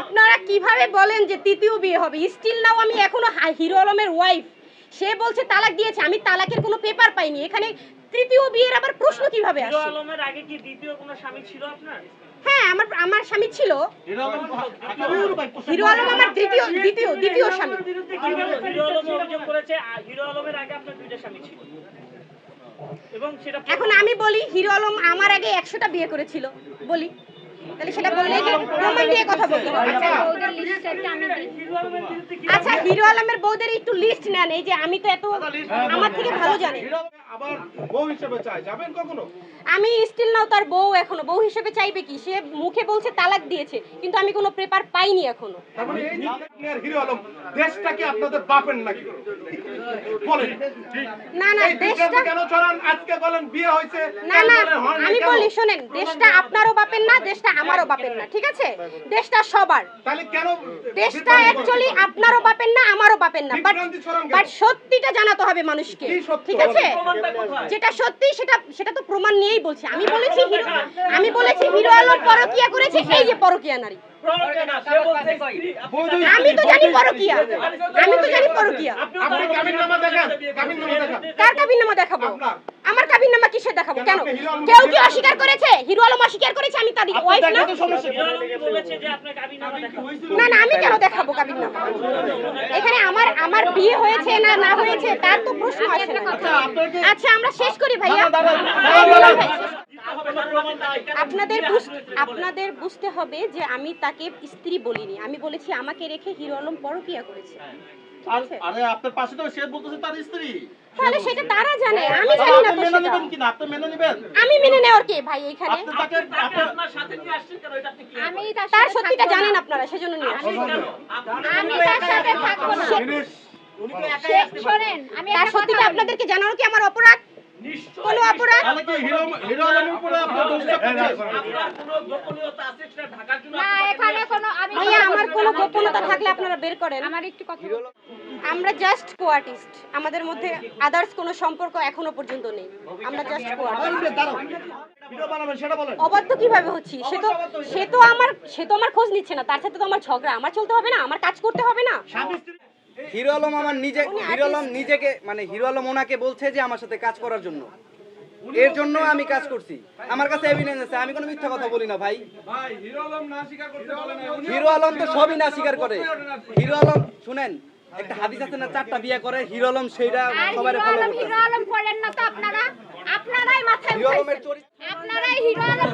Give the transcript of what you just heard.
আপনারা কীভাবে বলেন যে তৃতীয় বিয়ে হবে? স্টিল নাও আমি এখনও হিরো আলমের ওয়াইফ সে বলছে তালাক দিয়েছে আমি তালাকের কোনো পেপার পাইনি। এখানে তৃতীয় বিয়ের আবার প্রশ্ন কীভাবে আসে? হিরো আলমের আগে কি দ্বিতীয় কোনো স্বামী ছিল আপনার? হ্যাঁ আমার আমার স্বামী ছিল। হিরো আলম আমার দ্বিতীয় দ্বিতীয় দ্বিতীয় স্বামী। হিরো আলম অভিযোগ করেছে হিরো আলমের আগে আপনার দুইটা স্বামী ছিল। এবং সেটা এখন আমি বলি হিরো আলম আমার আগে একশোটা বিয়ে করেছিল। বলি। তাহলে সেটা বললে যে প্রমাণ দিয়ে কথা আলমের বিরুদ্ধে কি আচ্ছা হিরো আলমের বৌদের একটু লিস্ট নেন এই যে আমি তো এত আমার থেকে ভালো জানি। আবার বউ হিসেবে চাই যাবেন কখনো? আমি স্টিল নাও তার বউ এখনও। বউ হিসেবে চাইবে কি? সে মুখে বলছে তালাক দিয়েছে কিন্তু আমি কোনো পেপার পাইনি এখনও। তার মানে এই আর হিরো আলম দেশটা কি আপনাদের বাপের নাকি? বলেন। না না দেশটা কেন আজকে বলেন বিয়ে হয়েছে। না না আমি বলি শোনেন দেশটা আপনারও বাপের না দেশটা আমারও বাপের না ঠিক আছে? দেশটা সবার। তাহলে কেন দেশটা অ্যাকচুয়ালি আপনারও বাপের না আমারও বাপের না বাট? বাট সত্যিটা জানাতে হবে মানুষকে ঠিক আছে? যেটা সত্যি সেটা সেটা তো প্রমাণ নিয়েই বলছি। আমি বলেছি হিরো আমি বলেছি হিরো আলম পরকিয়া করেছে এই যে পরকিয়া নারী। আমি তো জানি পরকিয়া। আমি তো জানি পরকিয়া। আপনিও আপনি কাবিন নামা দেখান কাবিন নামা দেখান। কার কাবিন নামা দেখাবো আমার কাবিন নামা কিসের দেখাবো? কেন কেউ কি অস্বীকার করেছে? হিরো আলম অস্বীকার করেছে? আমি তার ওয়াইফ না। হিরো বলেছে যে আপনার কাবিনামা দেখাবো। না না আমি কেন দেখাবো কাবিন নামা? এখানে আমার আমার বিয়ে হয়েছে না না হয়েছে তার তো প্রশ্ন আসে না। আচ্ছা আমরা শেষ করি ভাইয়া। হ্যাঁ। আপনাদের আপনাদের বুঝতে হবে যে আমি তাকে স্ত্রী বলিনি। আমি বলেছি আমাকে রেখে হিরো আলম পরকিয়া করেছে? আরে আপনার পাশে তো সে বলতেছে তার স্ত্রী। তাহলে সেটা তারা জানে। আমি জানি না তো মেনে সেটা। নেবেন আপনি মেনে নেবেন? আমি মেনে নেওয়ার কে ভাই এখানে? আপনি তাকে আপনার সাথে নিয়ে আসছেন কেন? এটা আপনি কি আমি তার সত্যিটা জানেন আপনারা সেজন্য নিয়ে আসছি। আমি তার সাথে থাকব না। শোনেন আমি তার সত্যিটা আপনাদেরকে জানানো কি আমার অপরাধ? নিশ্চয়ই, কোনো অপরাধ। তাহলে হিরো হিরো আলমের উপরে আপনার দোষটা করছেন আপনার কোনো গোপনীয়তা আছে সেটা ঢাকার জন্য না এখানে কোনো আমি ভাইয়া আমার কোনো না। থাকলে আপনারা বের করেন। আমার একটু কথা আমরা জাস্ট কো আর্টিস্ট আমাদের মধ্যে আদার্স কোনো সম্পর্ক এখনও পর্যন্ত নেই। আমরা জাস্ট কো আর্টিস্ট ভিডিও বানাবেন সেটা বলেন। অবাধ্য কীভাবে হচ্ছি? সে তো সে তো আমার সে তো আমার খোঁজ নিচ্ছে না। তার সাথে তো আমার ঝগড়া। আমার চলতে হবে না। আমার কাজ করতে হবে না। হিরো আলম আমার নিজে হিরো আলম নিজেকে মানে হিরো আলম ওনাকে বলছে যে আমার সাথে কাজ করার জন্য। এর জন্য আমি কাজ করছি। আমার কাছে এভিডেন্স আছে। আমি কোনো মিথ্যা কথা বলি না ভাই। হিরো আলম তো সবই না স্বীকার করে। হিরো আলম শুনেন একটা হাদিস আছে না চারটা বিয়ে করে হিরো আলম সেইটা হিরো ফলো করতে হিরো আলম করেন না তো আপনারা? আপনারাই মাথায় হিরো আলমের চরিত্র আপনারাই হিরো আলম